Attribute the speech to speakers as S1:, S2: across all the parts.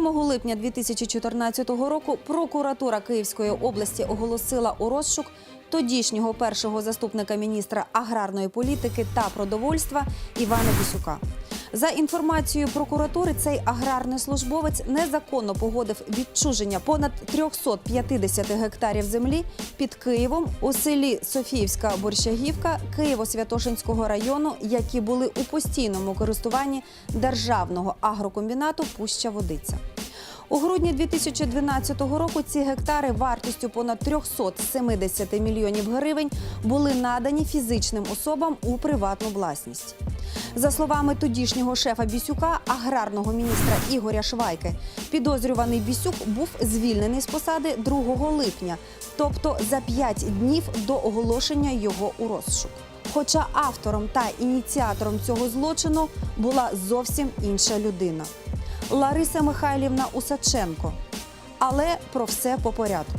S1: 7 липня 2014 року прокуратура Київської області оголосила у розшук тодішнього першого заступника міністра аграрної політики та продовольства Івана Бісюка. За інформацією прокуратури, цей аграрний службовець незаконно погодив відчуження понад 350 гектарів землі під Києвом у селі Софіївська Борщагівка Києво-Святошинського району, які були у постійному користуванні державного агрокомбінату Пуща Водиця. У грудні 2012 року ці гектари вартістю понад 370 мільйонів гривень були надані фізичним особам у приватну власність. За словами тодішнього шефа Бісюка, аграрного міністра Ігоря Швайки, підозрюваний Бісюк був звільнений з посади 2 липня, тобто за 5 днів до оголошення його у розшук. Хоча автором та ініціатором цього злочину була зовсім інша людина. Лариса Михайлівна Усаченко. Але про все по порядку.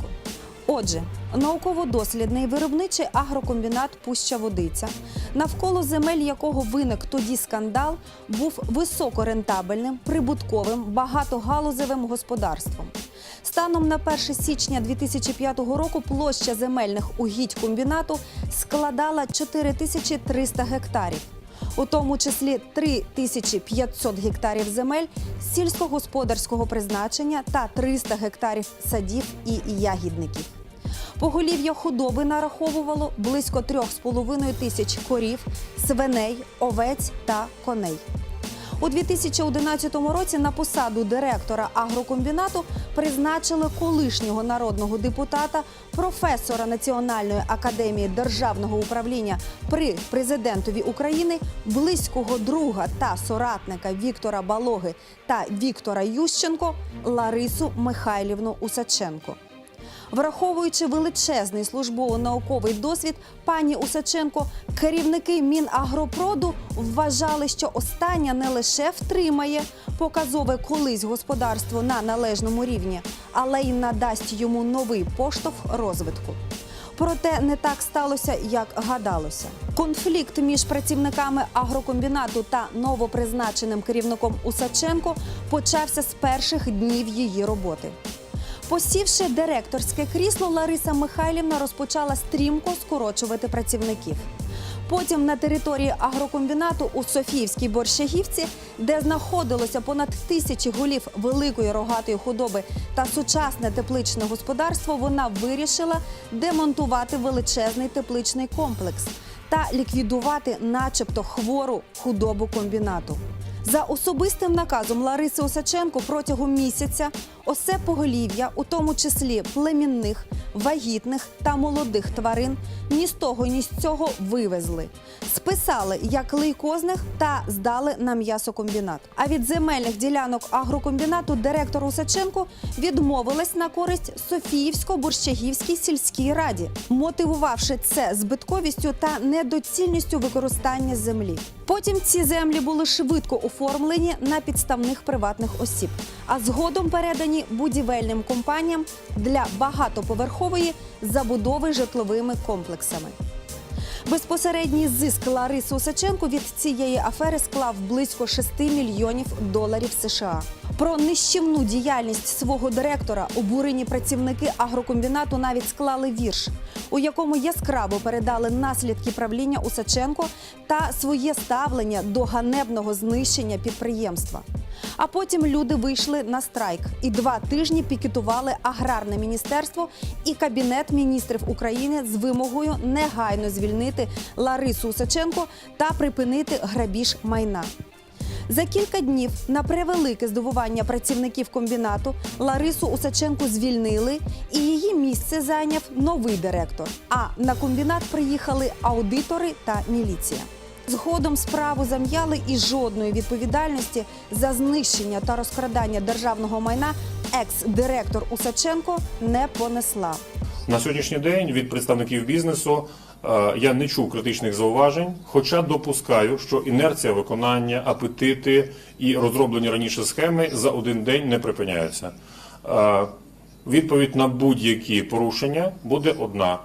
S1: Отже, науково-дослідний виробничий агрокомбінат Пуща Водиця, навколо земель якого виник тоді скандал, був високорентабельним, прибутковим, багатогалузевим господарством. Станом на 1 січня 2005 року площа земельних угідь комбінату складала 4300 гектарів у тому числі 3500 гектарів земель сільськогосподарського призначення та 300 гектарів садів і ягідників. Поголів'я худоби нараховувало близько 3,5 тисяч корів, свиней, овець та коней. У 2011 році на посаду директора агрокомбінату призначили колишнього народного депутата, професора Національної академії державного управління при президентові України, близького друга та соратника Віктора Балоги та Віктора Ющенко Ларису Михайлівну Усаченко. Враховуючи величезний службово-науковий досвід, пані Усаченко, керівники Мінагропроду вважали, що остання не лише втримає показове колись господарство на належному рівні, але й надасть йому новий поштовх розвитку. Проте не так сталося, як гадалося. Конфлікт між працівниками агрокомбінату та новопризначеним керівником Усаченко почався з перших днів її роботи. Посівши директорське крісло, Лариса Михайлівна розпочала стрімко скорочувати працівників. Потім на території агрокомбінату у Софіївській Борщагівці, де знаходилося понад тисячі голів великої рогатої худоби та сучасне тепличне господарство, вона вирішила демонтувати величезний тепличний комплекс та ліквідувати, начебто, хвору худобу комбінату. За особистим наказом Лариси Осаченко протягом місяця осе поголів'я, у тому числі племінних, вагітних та молодих тварин, ні з того, ні з цього вивезли, списали як лейкозних та здали на м'ясокомбінат. А від земельних ділянок агрокомбінату директор Усаченко відмовилась на користь Софіївсько-Борщагівській сільській раді, мотивувавши це збитковістю та недоцільністю використання землі. Потім ці землі були швидко оформлені на підставних приватних осіб, а згодом передані будівельним компаніям для багатоповерхової забудови житловими комплексами. Безпосередній зиск Лариси Усаченко від цієї афери склав близько 6 мільйонів доларів США. Про нищівну діяльність свого директора обурені працівники агрокомбінату навіть склали вірш, у якому яскраво передали наслідки правління Усаченко та своє ставлення до ганебного знищення підприємства. А потім люди вийшли на страйк і два тижні пікетували аграрне міністерство і кабінет міністрів України з вимогою негайно звільнити Ларису Усаченко та припинити грабіж майна. За кілька днів на превелике здивування працівників комбінату Ларису Усаченку звільнили, і її місце зайняв новий директор. А на комбінат приїхали аудитори та міліція. Згодом справу зам'яли і жодної відповідальності за знищення та розкрадання державного майна екс-директор Усаченко не понесла.
S2: На сьогоднішній день від представників бізнесу я не чув критичних зауважень, хоча допускаю, що інерція виконання, апетити і розроблені раніше схеми за один день не припиняються. Е, Відповідь на будь-які порушення буде одна.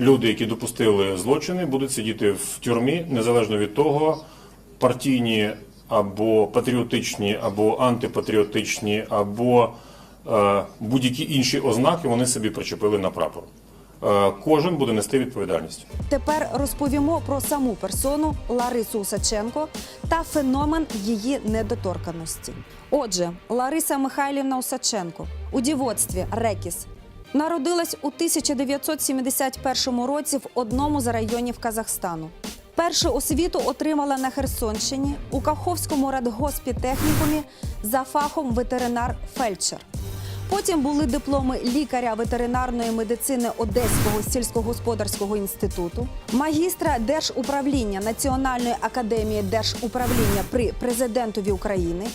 S2: Люди, які допустили злочини, будуть сидіти в тюрмі незалежно від того, партійні або патріотичні, або антипатріотичні, або е, будь-які інші ознаки вони собі причепили на прапор. Е, кожен буде нести відповідальність.
S1: Тепер розповімо про саму персону Ларису Усаченко та феномен її недоторканості. Отже, Лариса Михайлівна Усаченко у дівоцтві Рекіс народилась у 1971 році в одному з районів Казахстану. Першу освіту отримала на Херсонщині у Каховському радгоспітехнікумі за фахом ветеринар-фельдшер. Потім були дипломи лікаря ветеринарної медицини Одеського сільськогосподарського інституту, магістра держуправління Національної академії держуправління при президентові України,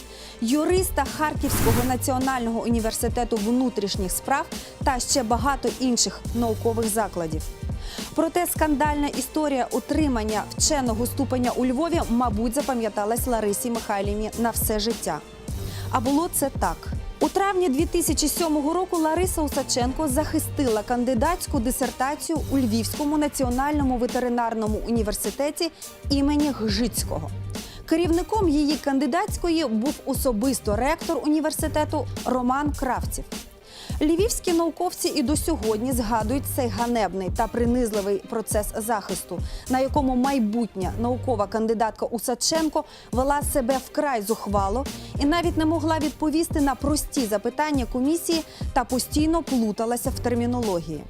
S1: юриста Харківського національного університету внутрішніх справ та ще багато інших наукових закладів. Проте скандальна історія отримання вченого ступеня у Львові, мабуть, запам'яталась Ларисі Михайлівні на все життя. А було це так. У травні 2007 року Лариса Усаченко захистила кандидатську дисертацію у Львівському національному ветеринарному університеті імені Гжицького. Керівником її кандидатської був особисто ректор університету Роман Кравців. Львівські науковці і до сьогодні згадують цей ганебний та принизливий процес захисту, на якому майбутня наукова кандидатка Усаченко вела себе вкрай зухвало і навіть не могла відповісти на прості запитання комісії та постійно плуталася в термінології.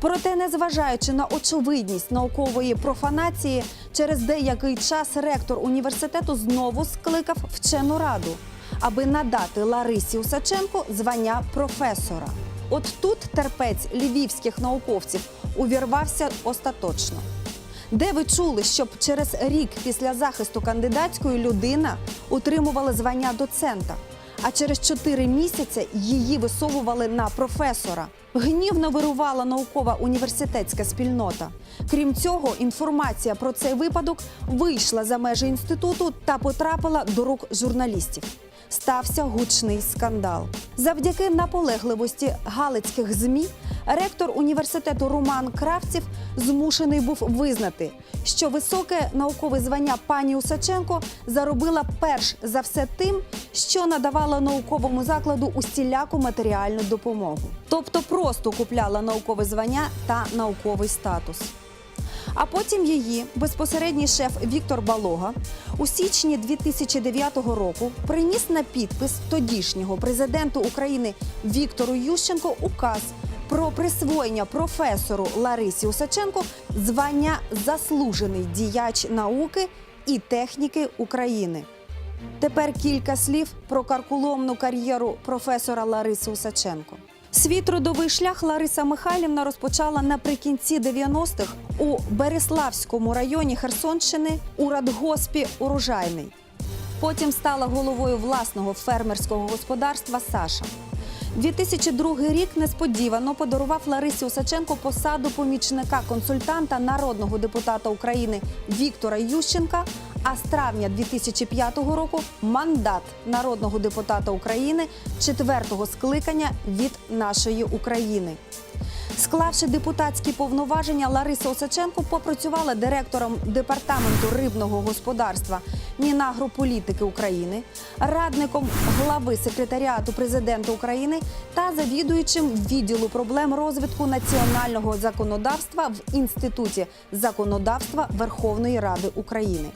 S1: Проте, незважаючи на очевидність наукової профанації, через деякий час ректор університету знову скликав вчену раду аби надати Ларисі Усаченко звання професора. От тут терпець львівських науковців увірвався остаточно. Де ви чули, щоб через рік після захисту кандидатської людина отримувала звання доцента, а через чотири місяці її висовували на професора? Гнівно вирувала наукова університетська спільнота. Крім цього, інформація про цей випадок вийшла за межі інституту та потрапила до рук журналістів стався гучний скандал. Завдяки наполегливості галицьких змі ректор університету Роман Кравців змушений був визнати, що високе наукове звання пані Усаченко заробила перш за все тим, що надавала науковому закладу усіляку матеріальну допомогу, тобто просто купляла наукове звання та науковий статус. А потім її безпосередній шеф Віктор Балога у січні 2009 року приніс на підпис тодішнього президенту України Віктору Ющенко указ про присвоєння професору Ларисі Усаченко звання заслужений діяч науки і техніки України. Тепер кілька слів про каркуломну кар'єру професора Лариси Усаченко. Свій трудовий шлях Лариса Михайлівна розпочала наприкінці 90-х у Береславському районі Херсонщини у радгоспі Урожайний. Потім стала головою власного фермерського господарства Саша. 2002 рік несподівано подарував Ларисі Усаченко посаду помічника консультанта народного депутата України Віктора Ющенка. А з травня 2005 року мандат народного депутата України четвертого скликання від нашої України. Склавши депутатські повноваження, Лариса Осаченко попрацювала директором департаменту рибного господарства Мінагрополітики України, радником глави секретаріату президента України та завідуючим відділу проблем розвитку національного законодавства в інституті законодавства Верховної Ради України.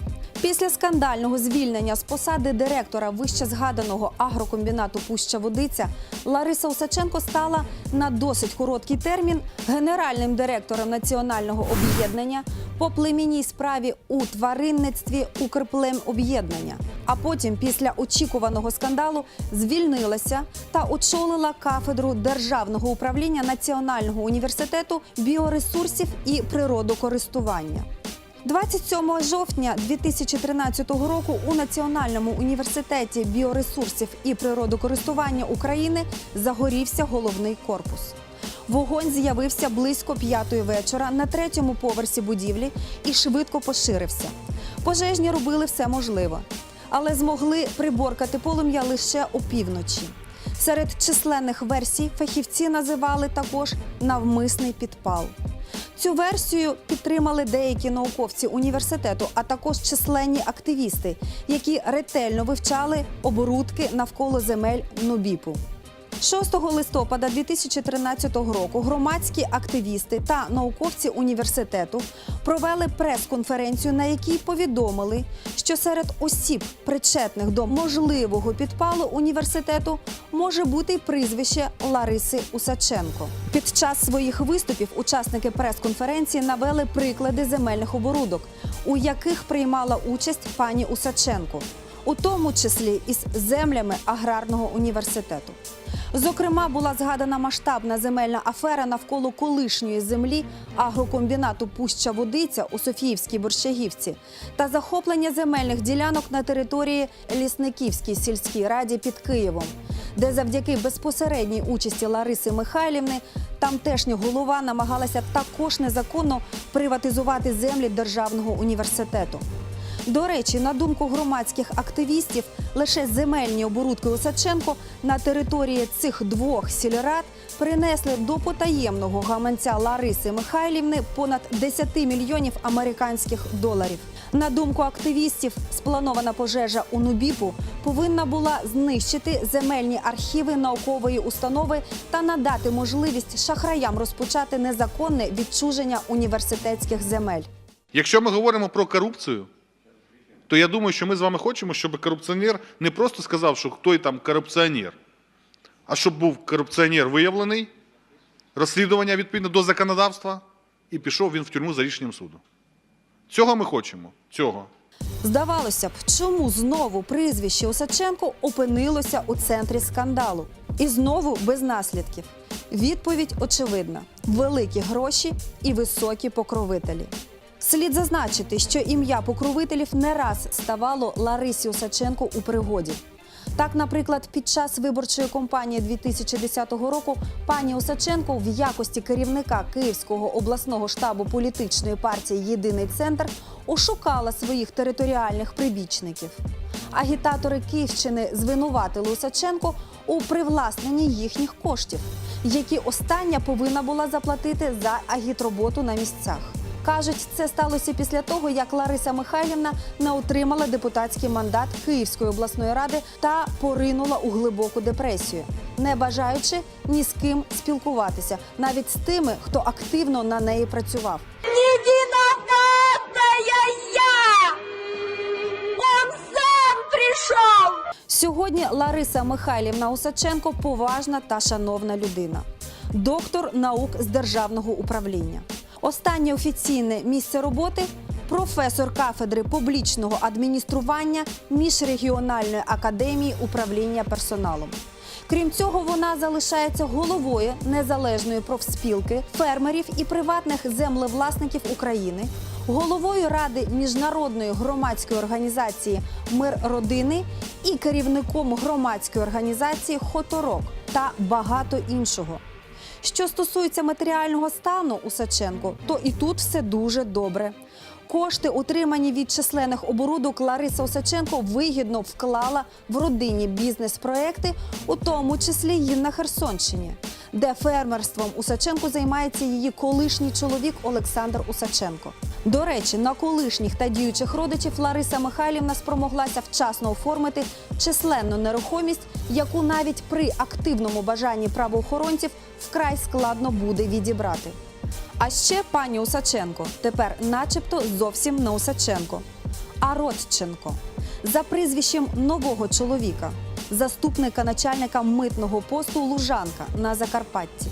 S1: Після скандального звільнення з посади директора вище згаданого агрокомбінату Пуща Водиця Лариса Усаченко стала на досить короткий термін генеральним директором національного об'єднання по племінній справі у тваринництві Укрплем об'єднання. А потім, після очікуваного скандалу, звільнилася та очолила кафедру державного управління Національного університету біоресурсів і природокористування. 27 жовтня 2013 року у Національному університеті біоресурсів і природокористування України загорівся головний корпус. Вогонь з'явився близько п'ятої вечора на третьому поверсі будівлі і швидко поширився. Пожежні робили все можливе, але змогли приборкати полум'я лише опівночі. Серед численних версій фахівці називали також навмисний підпал. Цю версію підтримали деякі науковці університету, а також численні активісти, які ретельно вивчали оборудки навколо земель Нобіпу. 6 листопада 2013 року громадські активісти та науковці університету провели прес-конференцію, на якій повідомили, що серед осіб, причетних до можливого підпалу університету, може бути й прізвище Лариси Усаченко. Під час своїх виступів учасники прес-конференції навели приклади земельних оборудок, у яких приймала участь пані Усаченко, у тому числі із землями аграрного університету. Зокрема, була згадана масштабна земельна афера навколо колишньої землі агрокомбінату Пуща Водиця у Софіївській Борщагівці та захоплення земельних ділянок на території Лісниківській сільській раді під Києвом, де завдяки безпосередній участі Лариси Михайлівни тамтешня голова намагалася також незаконно приватизувати землі державного університету. До речі, на думку громадських активістів, лише земельні оборудки Осадченко на території цих двох сільрад принесли до потаємного гаманця Лариси Михайлівни понад 10 мільйонів американських доларів. На думку активістів, спланована пожежа у Нубіпу повинна була знищити земельні архіви наукової установи та надати можливість шахраям розпочати незаконне відчуження університетських земель.
S3: Якщо ми говоримо про корупцію, то я думаю, що ми з вами хочемо, щоб корупціонер не просто сказав, що хто там корупціонер, а щоб був корупціонер виявлений, розслідування відповідно до законодавства, і пішов він в тюрму за рішенням суду. Цього ми хочемо. Цього.
S1: Здавалося б, чому знову прізвище Осадченко опинилося у центрі скандалу? І знову без наслідків. Відповідь очевидна: великі гроші і високі покровителі. Слід зазначити, що ім'я покровителів не раз ставало Ларисі Осадченко у пригоді. Так, наприклад, під час виборчої кампанії 2010 року пані Осадченко в якості керівника Київського обласного штабу політичної партії Єдиний центр ошукала своїх територіальних прибічників. Агітатори Київщини звинуватили Осадченко у привласненні їхніх коштів, які остання повинна була заплатити за агітроботу на місцях. Кажуть, це сталося після того, як Лариса Михайлівна не отримала депутатський мандат Київської обласної ради та поринула у глибоку депресію, не бажаючи ні з ким спілкуватися, навіть з тими, хто активно на неї працював. Сьогодні Лариса Михайлівна Усаченко поважна та шановна людина, доктор наук з державного управління. Останнє офіційне місце роботи професор кафедри публічного адміністрування міжрегіональної академії управління персоналом. Крім цього, вона залишається головою незалежної профспілки фермерів і приватних землевласників України, головою ради міжнародної громадської організації Мир родини і керівником громадської організації Хоторок та багато іншого. Що стосується матеріального стану у Саченко, то і тут все дуже добре. Кошти, отримані від численних оборудок, Лариса Осаченко вигідно вклала в родинні бізнес-проекти, у тому числі й на Херсонщині, де фермерством Усаченко займається її колишній чоловік Олександр Усаченко. До речі, на колишніх та діючих родичів Лариса Михайлівна спромоглася вчасно оформити численну нерухомість, яку навіть при активному бажанні правоохоронців вкрай складно буде відібрати. А ще пані Усаченко тепер, начебто, зовсім не Усаченко, а Родченко за прізвищем нового чоловіка, заступника начальника митного посту Лужанка на Закарпатті.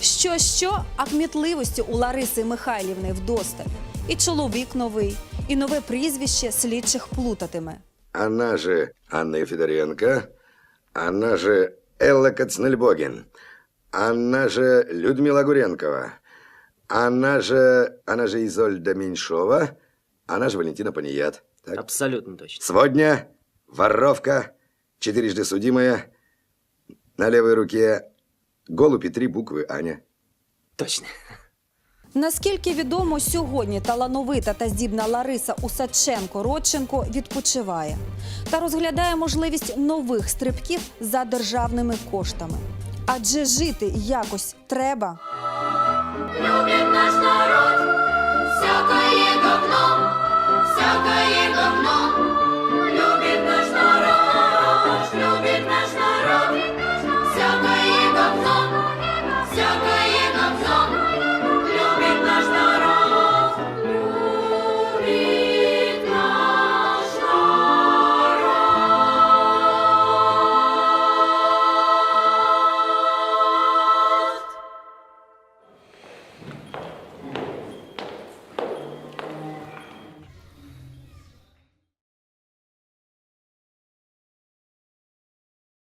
S1: Що що, а кмітливості у Лариси Михайлівни вдосталь. І чоловік новий, і нове прізвище слідчих плутатиме.
S4: Она же Анна Федоренко, она же Элла Кацнельбогин, она же Людмила Гуренкова, она же, она же Изольда Меньшова, она же Валентина Паният. Так.
S5: Абсолютно точно.
S4: Сводня, воровка, четырежды судимая, на левой руке голубь и три букви Аня.
S5: Точно.
S1: Наскільки відомо, сьогодні талановита та здібна Лариса Усаченко Родченко відпочиває та розглядає можливість нових стрибків за державними коштами. Адже жити якось треба.
S5: Любить наш народ, всякое говно, всякое говно.